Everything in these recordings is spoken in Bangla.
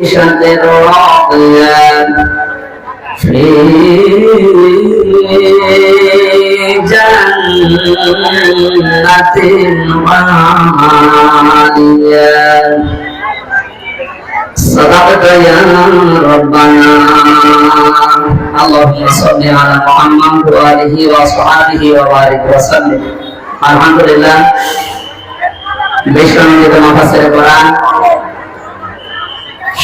عيشة راضية في جنة عالية صدقت يا ربنا اللهم صل على محمد وآله وصحبه وبارك وسلم الحمد لله بشكرا لكم فسر القرآن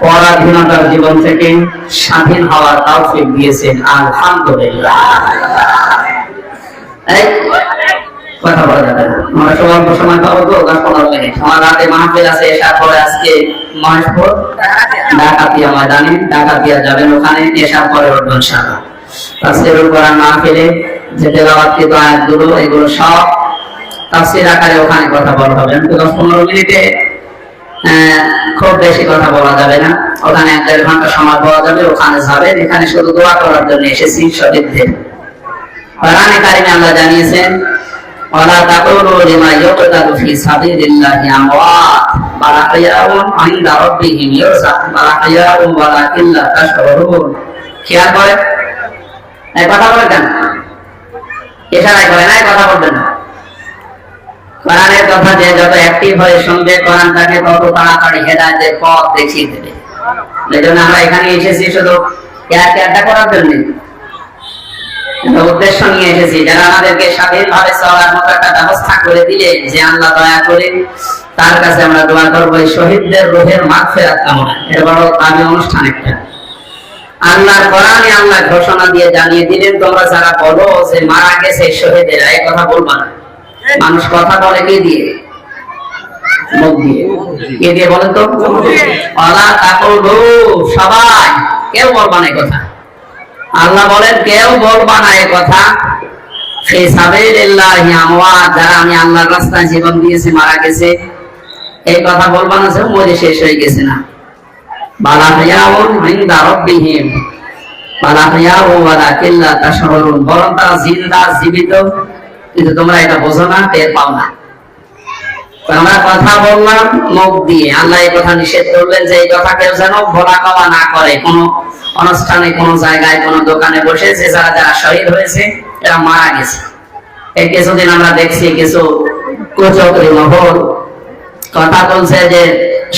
পরাধীনতার জীবন থেকে স্বাধীন হওয়ার তৌফিক দিয়েছেন, আলহামদুলিল্লাহ। এসার পরে ওখানে এগুলো সব আকারে ওখানে কথা বলা হবে। দশ পনেরো মিনিটে খুব বেশি কথা বলা যাবে না। ওখানে এক দেড় ঘণ্টা সময় পাওয়া যাবে, ওখানে যাবেন এখানে শুধু দোয়া করার জন্য এসেছি শহীদদের কোরআনে কারিমে আল্লাহ জানিয়েছেন, ওয়ালা তাকুলু লিমা ফি সাবিলিল্লাহি আমওয়াত। বাল রাব্বিহিম বাল খেয়াল করে। এই কথা বলে কেন? ইশারায় করে না এই কথা বলবেন না। কোরআনের কথা যে যত অ্যাক্টিভ হয়ে, শুনবে, কোরআন তাকে তত তাড়াতাড়ি হেদায়েতের পথ দেখিয়ে দেবে। এই জন্য আমরা এখানে এসেছি শুধু কেয়ার কেয়ারটা করার জন্য। উদ্দেশ্য নিয়ে এসেছি, যারা আমাদেরকে স্বাধীনভাবে চলার মতো একটা ব্যবস্থা করে দিলে, যে আল্লাহ দয়া করে তার কাছে আমরা দোয়া করব, এই শহীদদের রোহের মাঠ ফেরাত কামনা। এটা বড় দামি অনুষ্ঠান একটা। আল্লাহ কোরআনে আল্লাহ ঘোষণা দিয়ে জানিয়ে দিলেন, তোমরা যারা বলো যে মারা গেছে শহীদেরা, এই কথা বলবা না। মানুষ কথা বলে কে দিয়ে? মুখ দিয়ে। কে দিয়ে বলেন তো? অলা সবাই। কেউ বলবা না কথা। আল্লাহ বলেন, কেউ বলবা না কথা। সেই সাবিলিল্লাহি যারা আমি আল্লাহর রাস্তায় জীবন দিয়েছি, মারা গেছে, এই কথা বলবা না যে মরে শেষ হয়ে গেছে না। বালা হিয়াউন ইনদা রাব্বিহিম। বালা হিয়াউ ওয়ালাকিন লা তাশউরুন বরং তারা জিন্দা, জীবিত। কিন্তু তোমরা এটা বোঝো না, টের পাও না। আমরা কথা বললাম, মুখ দিয়ে। আল্লাহ এই কথা নিষেধ করলেন যে এই কথা কেউ যেন বলা কওয়া না করে। কোনো অনুষ্ঠানে, কোনো জায়গায়, কোনো দোকানে বসে যে যারা যারা শহীদ হয়েছে, এরা মারা গেছে। এই কিছুদিন আমরা দেখছি কিছু কুচকরি মহল। কথা বলছে যে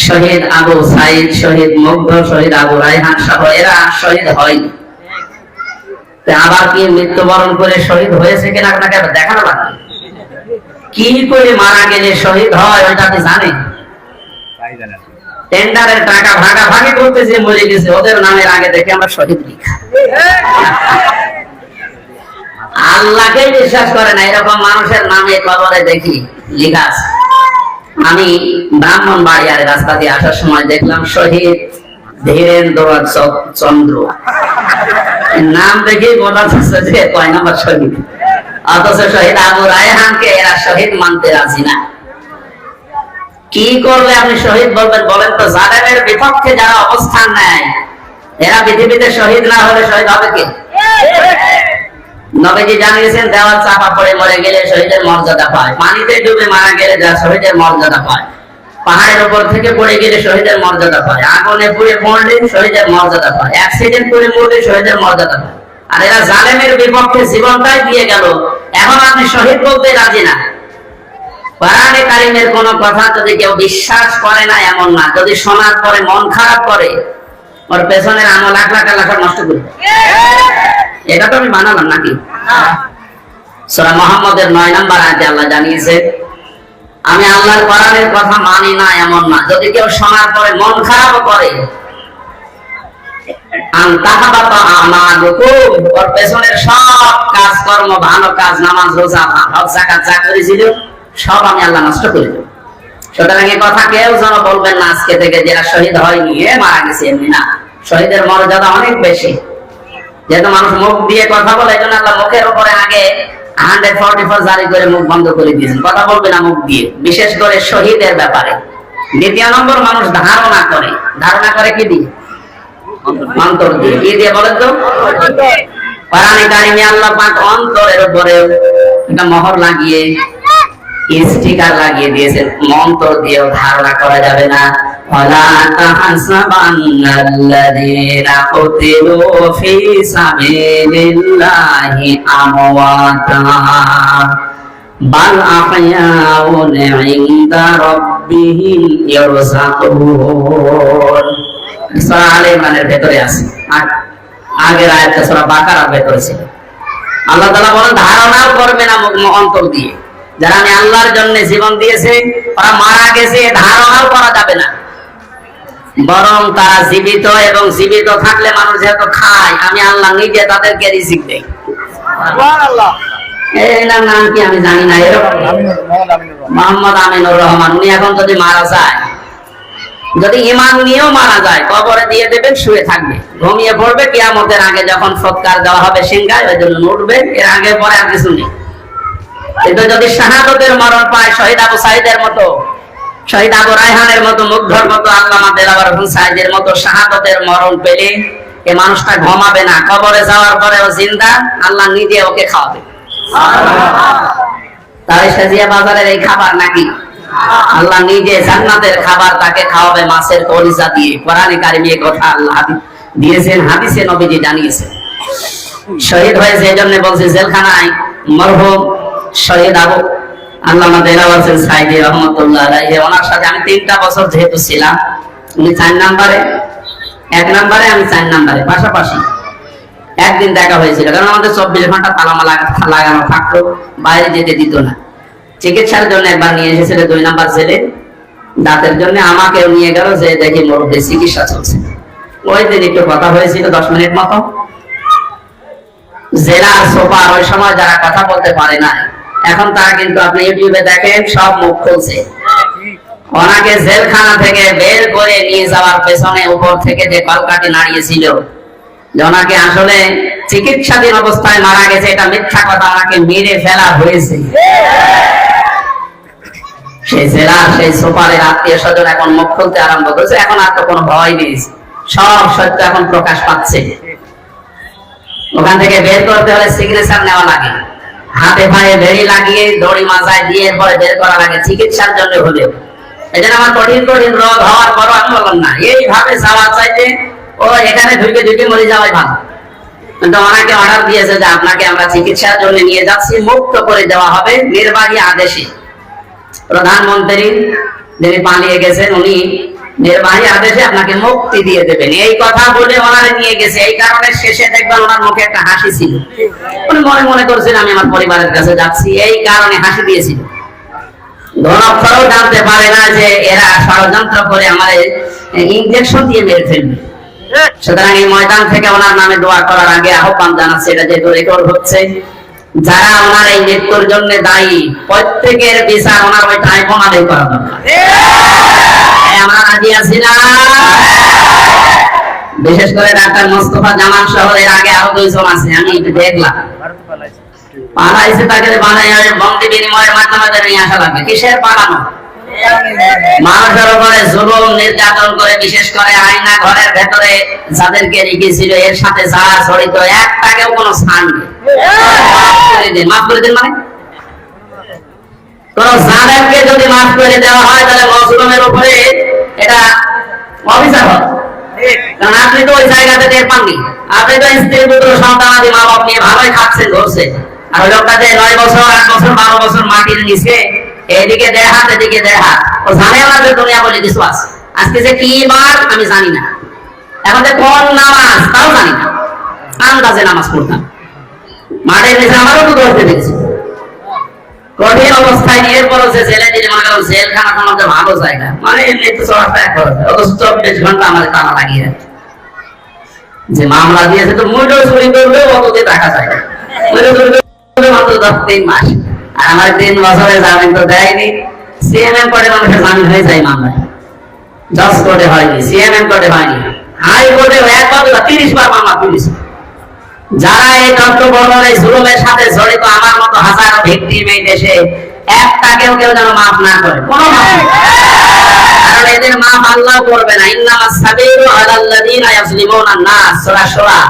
শহীদ আবু সাইদ, শহীদ মুগ্ধ, শহীদ আবু রায়হান সহ এরা শহীদ হয়নি। আবার কি মৃত্যুবরণ করে শহীদ হয়েছে কিনা আপনাকে দেখানো লাগবে কি করে মারা গেলে শহীদ হয় ওইটা আপনি জানেন? টেন্ডারের টাকা ভাগাভাগি করতে যে মরে গেছে। ওদের নামের আগে দেখে আমরা শহীদ লিখা আল্লাহকে বিশ্বাস করে না এরকম মানুষের নামে কবরে দেখি লেখা আছে। আমি ব্রাহ্মণ বাড়িয়ার রাস্তা দিয়ে আসার সময় দেখলাম শহীদ ধীরেন্দ্র চন্দ্র। নাম দেখে বোঝা যাচ্ছে যে কয় নম্বর শহীদ। অথচ শহীদ আবু রায়হানকে এরা শহীদ মানতে রাজি না। কি করলে আপনি শহীদ বলবেন বলেন তো, জালেমের বিপক্ষে যারা অবস্থান নেয়, এরা পৃথিবীতে শহীদ না হলে শহীদ হবে কি? নবীজি জানিয়েছেন, দেওয়াল চাপা পড়ে মরে গেলে শহীদের মর্যাদা পায়। পানিতে ডুবে মারা গেলে যা শহীদের মর্যাদা পায়। পাহাড়ের উপর থেকে পড়ে গেলে শহীদের মর্যাদা পায়। আগুনে পুড়ে মরলে শহীদের মর্যাদা পায়। অ্যাক্সিডেন্ট করে মরলে শহীদের মর্যাদা পায়। আর এরা জালেমের বিপক্ষে জীবনটাই দিয়ে গেল। এখন আপনি শহীদ বলতে রাজি না। কোরআনে কারিমের কোন কথা যদি কেউ বিশ্বাস করে না এমন না। যদি শোনার পরে মন খারাপ করে ওর পেছনের আমল লাখ লাখ লাখ নষ্ট করে এটা তো আমি মানালাম নাকি? সূরা মুহাম্মদের 9 নাম্বার আয়াতে আল্লাহ জানিয়েছে আমি আল্লাহর কোরআনের কথা মানি না, এমন না। যদি কেউ শোনার পরে মন খারাপ করে শহীদের মর্যাদা অনেক বেশি। যেহেতু মানুষ মুখ দিয়ে কথা বলে, এই জন্য আল্লাহ মুখের উপরে আগে হান্ড্রেড ফর্টি ফোর জারি করে মুখ বন্ধ করে দিয়েছেন। কথা বলবে না মুখ দিয়ে। বিশেষ করে শহীদের ব্যাপারে। দ্বিতীয় নম্বর মানুষ ধারণা করে। ধারণা করে কি দিয়ে? অন্তর দিয়ে। কি দিয়ে বলেন তো? কারিমে আল্লাহ পাক অন্তরের উপরে একটা মোহর লাগিয়ে, স্টিকার লাগিয়ে দিয়েছেন। অন্তর দিয়েও ধারণা করা যাবে না। ولا تحسبن الذين قتلوا في سبيل الله أمواتا بل أحياء عند ربهم يرزقون সূরা আলে ইমরানের ভেতরে আছে আগ- আগের আয়াতটা সূরা বাকারার ভেতরে ছিল আল্লাহ তাআলা বলেন ধারণাও করবে না মুখ অন্তর দিয়ে যারা আমি আল্লাহর জন্য জীবন দিয়েছে ওরা মারা গেছে ধারণাও করা যাবে না বরং তারা জীবিত এবং জীবিত থাকলে মানুষ যেহেতু খায় আমি আল্লাহ নিজে তাদেরকে রিজিক দেই। এনার নাম কি আমি জানি না এরকম। মোহাম্মদ আমিনুর রহমান উনি এখন যদি মারা যায় যদি ইমান নিয়েও মারা যায় কবরে দিয়ে দেবেন শুয়ে থাকবে। ঘুমিয়ে পড়বে কিয়ামতের আগে যখন সৎকার দেওয়া হবে সিংহায় ওই জন্য উঠবে এর আগে পরে আর কিছু নেই। কিন্তু যদি শাহাদতের মরণ পায় শহীদ আবু সাইদের মতো শহীদ আবু রায়হানের মতো মুগ্ধর মতো আল্লামা দেলাওয়ার হোসেন সাইদের মতো শাহাদতের মরণ পেলে এ মানুষটা ঘুমাবে না। কবরে যাওয়ার পরে ও জিন্দা, আল্লাহ নিজে ওকে খাওয়াবে। তাই সাজিয়া বাজারের এই খাবার নাকি? আল্লাহ নিজে জান্নাতের খাবার তাকে খাওয়াবে মাছের কলিজা দিয়ে। কোরআনে কারিমে কথা আল্লাহ দিয়েছেন, হাদিসে নবীজি জানিয়েছেন। শহীদ হয়েছে, এই জন্য বলছে, জেলখানায় মরহুম শহীদ আবু আল্লামা দেলাওয়ার সাইদি রহমতুল্লাহ আলাইহি, ওনার সাথে আমি তিনটা বছর যেহেতু ছিলাম, উনি আমি পাশাপাশি। একদিন দেখা হয়েছিল, কারণ আমাদের চব্বিশ ঘণ্টা তালামা লাগা- লাগানো থাকতো, বাইরে যেতে দিত না। চিকিৎসার জন্য একবার নিয়ে এসেছিল দুই নাম্বার ছেলে, দাঁতের জন্য আমাকেও নিয়ে গেল, যে দেখি মুরব্বী চিকিৎসা চলছে। ওই দিন একটু কথা হয়েছিল, দশ মিনিট মতো। জেলার সোপার ওই সময় যারা কথা বলতে পারে না এখন তারা কিন্তু আপনি ইউটিউবে দেখেন, সব মুখ খুলছে। ওনাকে জেলখানা থেকে বের করে নিয়ে যাওয়ার পেছনে উপর থেকে যে কলকাটি নাড়িয়েছিল ওনাকে আসলে চিকিৎসাধীন অবস্থায় মারা গেছে, এটা মিথ্যা কথা, ওনাকে মেরে ফেলা হয়েছে। সেই জেলার সেই সুপারের আত্মীয় স্বজন এখন মুখ খুলতে আরম্ভ করেছে, এখন আর তো কোনো ভয় নেই। সব সত্য এখন প্রকাশ পাচ্ছে। ওখান থেকে বের করতে হলে সিগনেচার নেওয়া লাগে। হাতে পায়ে বেড়ি লাগিয়ে দড়ি মাথায় দিয়ে পরে বের করা লাগে চিকিৎসার জন্য হলেও। এই আমার কঠিন কঠিন রোগ হওয়ার পরও আমি বললাম না এইভাবে যাওয়া চাইতে ও এখানে ঢুকে ঢুকে মরে যাওয়াই ভালো। কিন্তু ওনাকে অর্ডার দিয়েছে যে আপনাকে আমরা চিকিৎসার জন্য নিয়ে যাচ্ছি, মুক্ত করে দেওয়া হবে নির্বাহী আদেশে। প্রধানমন্ত্রী যিনি পালিয়ে গেছেন, উনি নির্বাহী আদেশে আপনাকে মুক্তি দিয়ে দেবেন। এই কথা বলে ওনারে নিয়ে গেছে। এই কারণে শেষে দেখবেন ওনার মুখে একটা হাসি ছিল। উনি মনে মনে করছেন, আমি আমার পরিবারের কাছে যাচ্ছি। এই কারণে হাসি দিয়েছিল। ইঞ্জেকশন সুতরাং ময়দান থেকে ওনার নামে করার আগে জানাচ্ছে যেহেতু রেকর্ড হচ্ছে। যারা ওনার এই মৃত্যুর জন্য দায়ী, প্রত্যেকের বিচার ওনার ওই ট্রাইব্যুনাল করা দরকার। বিশেষ করে ডাক্তার মোস্তফা জামান শহরের আগে আরও দুইজন আছে, আমি দেখলাম। পালাইছে তাকে বানাই বন্দি বিনিময়ের মাধ্যমে নিয়ে আসা লাগবে। কিসের পালানো? মানুষের উপরে জুলুম, নির্যাতন করে, বিশেষ করে আয়না ঘরের ভেতরে যাদেরকে রেখেছিল, এর সাথে যারা জড়িত, একটাকেও কোনো স্থান নেই। মাফ করে দিন মানে? কোন জালেমকে যদি মাফ করে দেওয়া হয়, তাহলে মজলুমের উপরে এটা হবে কারণ আপনি তো ওই জায়গাতে টের পাননি। আপনি তো স্ত্রী, পুত্র মা বাপ নিয়ে ভালোই খাচ্ছেন, ধরছে। আর ওই নয় বছর, আট বছর, বারো বছর মাটির নিচে এদিকে হাত এদিকে হাত। ও জানে না যে দুনিয়া বলে কিছু আছে। আজকে যে কি বার, আমি জানি না। এখন যে কোন নামাজ, তাও জানি না। আন্দাজে নামাজ পড়তাম। মাঠের নিচে আমারও তো ধরতে দেখছি কঠিন অবস্থায় নিয়ে পড়ো যে জেলে দিলে মনে করো জেলখানা আমাদের ভালো জায়গা। মানে এমনি তো এক করে অথচ চব্বিশ ঘণ্টা আমাদের টানা লাগিয়ে রাখে। যে মামলা দিয়েছে তো মূল্য চুরি করলেও অততে টাকা যায় না। চুরি করলে মাত্র দশ তিন মাস। আর আমার তিন বছরে জামিন তো দেয়নি। সিএমএম কোর্টে মানুষের জামিন হয়ে যায় মামলায়। জজ কোর্টে হয়নি, সিএমএম কোর্টে হয়নি। হাই কোর্টে দুবার তিরিশ বার মামলা পুলিশ। যারা এই তত্ত্ব বর্ণন এই জুলুমের সাথে জড়িত, আমার মতো হাজারো ভিক্টিম এই দেশে একটাকেও কেউ যেন মাফ না করে। কোনো মাফ কারণ এদের মাফ আল্লাহ করবে না। নাস। সূরা সূরা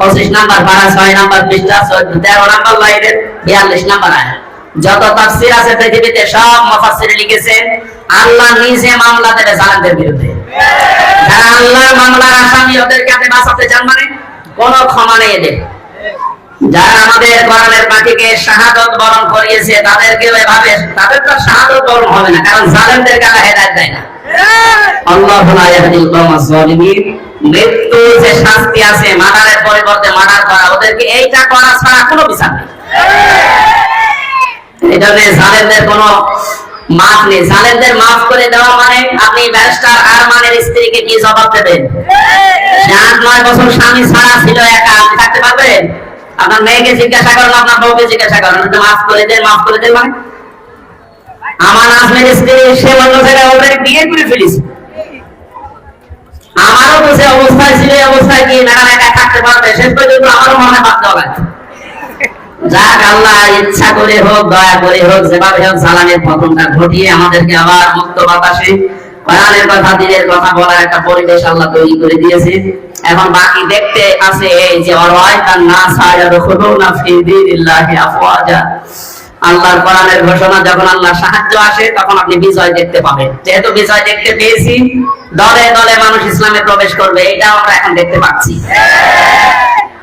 25 নাম্বার পারা 6 নাম্বার পৃষ্ঠা 13 নাম্বার লাইনের 42 নাম্বার আয়াত। যত তাফসীর আছে পৃথিবীতে, সব মুফাসসির লিখেছেন আল্লাহ নিজে মামলা দেবে জালেমদের বিরুদ্ধে। যারা আল্লাহর মামলার আসামি, ওদেরকে আপনি বাঁচাতে চান মানে? কোনো ক্ষমা নেই এদের। যারা আমাদের কোরআনের পাখিকে শাহাদত বরণ করিয়েছে, তাদেরকেও এভাবে তাদের তো শাহাদত বরণ হবে না, কারণ জালেমদের গালা হেদায়েত দেয় না। আল্লাহ মৃত্যু যে শাস্তি আছে মার্ডারের পরিবর্তে মার্ডার করা, ওদেরকে এইটা করা ছাড়া কোনো বিচার নেই। এটা নিয়ে জালেমদের কোনো মাফ নেই মাফ করে দেওয়া মানে আপনি ব্যারিস্টার স্ত্রীকে কি জবাব দেবেন? আট নয় বছর স্বামী ছাড়া ছিল একা, আপনি থাকতে পারবেন? আপনার মেয়েকে জিজ্ঞাসা করেন, আপনার বউকে জিজ্ঞাসা করেন মাফ করে দেন, মাফ করে দেন মানে? আমার আজমের স্ত্রী, সে অন্য জায়গায় অলরেডি বিয়ে করে আমারও তো সে অবস্থায় ছিল অবস্থায় কি ম্যাডাম একা থাকতে পারবে? শেষ পর্যন্ত আমারও মনে দেওয়া লাগছে যাক আল্লাহ, ইচ্ছা করে হোক, দয়া করে হোক, যেভাবে হোক সালামের পতনটা ঘটিয়ে আমাদেরকে আবার মুক্ত বাতাসে কথা, দিনের কথা বলার একটা পরিবেশ আল্লাহ তৈরি করে দিয়েছে। এখন বাকি দেখতে আছে এই যে আফওয়াজা। আল্লাহর কোরআনের ঘোষণা, যখন আল্লাহ সাহায্য আসে, তখন আপনি বিজয় দেখতে পাবেন। যেহেতু বিজয় দেখতে পেয়েছি, দলে দলে মানুষ ইসলামে প্রবেশ করবে এটা আমরা এখন দেখতে পাচ্ছি।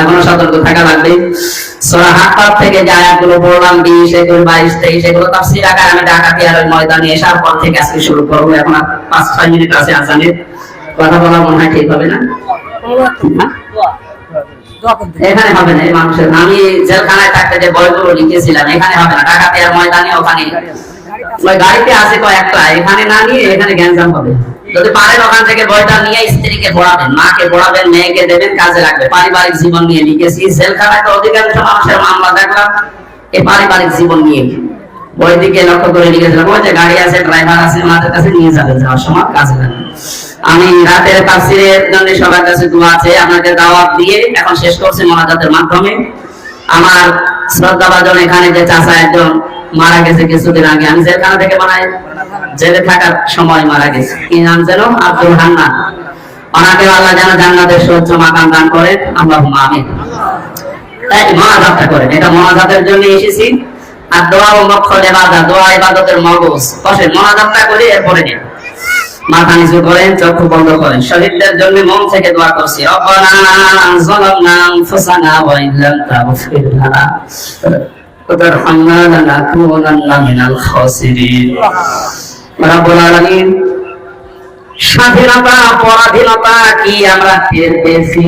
এখনও সতর্ক থাকা লাগবে। সূরা হাক্কাত থেকে যে আয়াতগুলো পড়লাম 20 21 22 23 এগুলো তাফসীর আকারে আমি ঢাকাতে আর ওই ময়দানে এসার পর থেকে আজকে শুরু করব। এখন 5 6 মিনিট আছে আজানের। কথা বলা মনে হয় ঠিক হবে না? হ্যাঁ? এখানে হবে না মানুষের। আমি জেলখানায় থাকতে যে বইগুলো লিখেছিলাম, এখানে হবে না। ঢাকাতে আর ময়দানে ওখানে। গাড়িতে আছে কয়েকটা, এখানে না নিয়ে এখানে গ্যাঞ্জাম হবে। যদি পারেন ওখান থেকে বইটা নিয়ে স্ত্রীকে পড়াবেন মাকে পড়াবেন মেয়েকে দেবেন, কাজে লাগবে। পারিবারিক জীবন নিয়ে লিখেছি। জেলখানায় অধিকাংশ মানুষের মামলা দেখলাম এই পারিবারিক জীবন নিয়ে। বই দিকে লক্ষ্য করে লিখেছিলাম, ওই যে গাড়ি আছে, ড্রাইভার আছে কাছে নিয়ে যাওয়ার সময় কাজে লাগবে। আমি রাতের জন্য সবার কাছে দোয়া আছে দাওয়াত দিয়ে এখন শেষ করছি মোনাজাতের মাধ্যমে। আমার শ্রদ্ধাভাজন এখানে যে চাচা একজন মারা গেছে কিছুদিন আগে, আমি জেলখানা থেকে বানাই। জেলে থাকার সময় মারা গেছে কি নাম যেন আব্দুল হান্নান ওনাকে আল্লাহ যেন জান্নাতের সহ্য মাকাম দান করেন আল্লাহ আমিন তাই মহাজাতটা করেন এটা মহাজাতের জন্য এসেছি আর দোয়া ও মক্ষল এবাদত দোয়া ইবাদতের মগজ বসেন মহাজাতটা করে এরপরে নিন মাথা নিচু করেন চক্ষু বন্ধ করেন শহীদদের জন্য মন থেকে দোয়া করছি রব্বানা যালামনা আনফুসানা ওয়া ইন লাম তাগফির লানা وترحمنا لنكونن من الخاسرين রব্বুল স্বাধীনতা পরাধীনতা কি আমরা টের পেয়েছি?